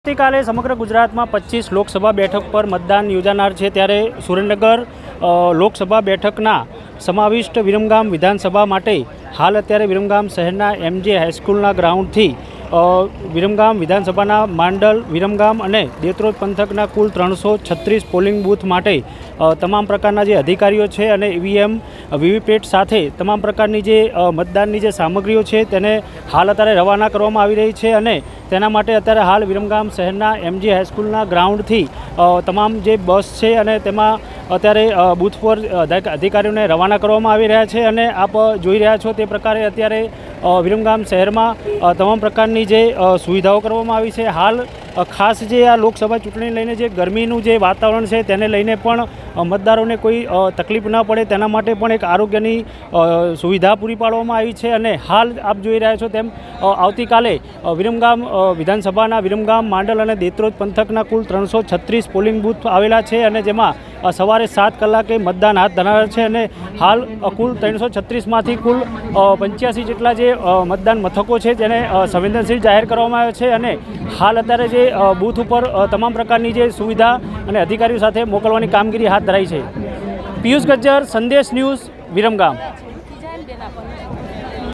આવતીકાલે સમગ્ર ગુજરાતમાં પચીસ લોકસભા બેઠક પર મતદાન યોજાનાર છે ત્યારે સુરેન્દ્રનગર લોકસભા બેઠકના સમાવિષ્ટ વિરમગામ વિધાનસભા માટે હાલ અત્યારે વિરમગામ શહેરના એમજે હાઈસ્કૂલના ગ્રાઉન્ડથી વિરમગામ વિધાનસભાના માંડલ, વિરમગામ અને દેત્રોદ પંથકના કુલ ત્રણસો છત્રીસ પોલિંગ બૂથ માટે તમામ પ્રકારના જે અધિકારીઓ છે અને ઈવીએમ, વીવીપેટ સાથે તમામ પ્રકારની જે મતદાનની જે સામગ્રીઓ છે તેને હાલ અત્યારે રવાના કરવામાં આવી રહી છે અને તેના માટે અત્યારે હાલ વિરમગામ શહેરના એમજી હાઈસ્કૂલના ગ્રાઉન્ડથી તમામ જે બસ છે અને તેમાં અત્યારે બૂથ પર અધિકારીઓને રવાના કરવામાં આવી રહ્યા છે અને આપ જોઈ રહ્યા છો તે પ્રકારે અત્યારે વિરમગામ શહેરમાં તમામ પ્રકારની જે સુવિધાઓ કરવામાં આવી છે. હાલ ખાસ જે આ લોકસભા ચૂંટણી લઈને જે ગરમીનું જે વાતાવરણ છે તેને લઈને પણ મતદારોને કોઈ તકલીફ ન પડે. તેના માટે પણ એક આરોગ્યની સુવિધા પૂરી પાડવામાં આવી છે અને હાલ આપ જોઈ રહ્યા છો તેમ આવતીકાલે વિરમગામ વિધાનસભાના વિરમગામ માંડલ અને દેત્રોજ પંથકના કુલ ત્રણસો છત્રીસ પોલિંગ બૂથ આવેલા છે અને જેમાં સવારે સાત કલાકે મતદાન હાથ ધરાવે છે અને હાલ કુલ ત્રણસો છત્રીસમાંથી કુલ પંચ્યાસી જેટલા જે મતદાન મથકો છે જેને સંવેદનશીલ જાહેર કરવામાં આવ્યા છે અને હાલ અત્યારે જે બૂથ ઉપર તમામ પ્રકારની જે સુવિધા અને અધિકારીઓ સાથે મોકલવાની કામગીરી હાથ ધરાઈ છે. પિયુષ ગજ્જર, સંદેશ ન્યૂઝ, વિરમગામ.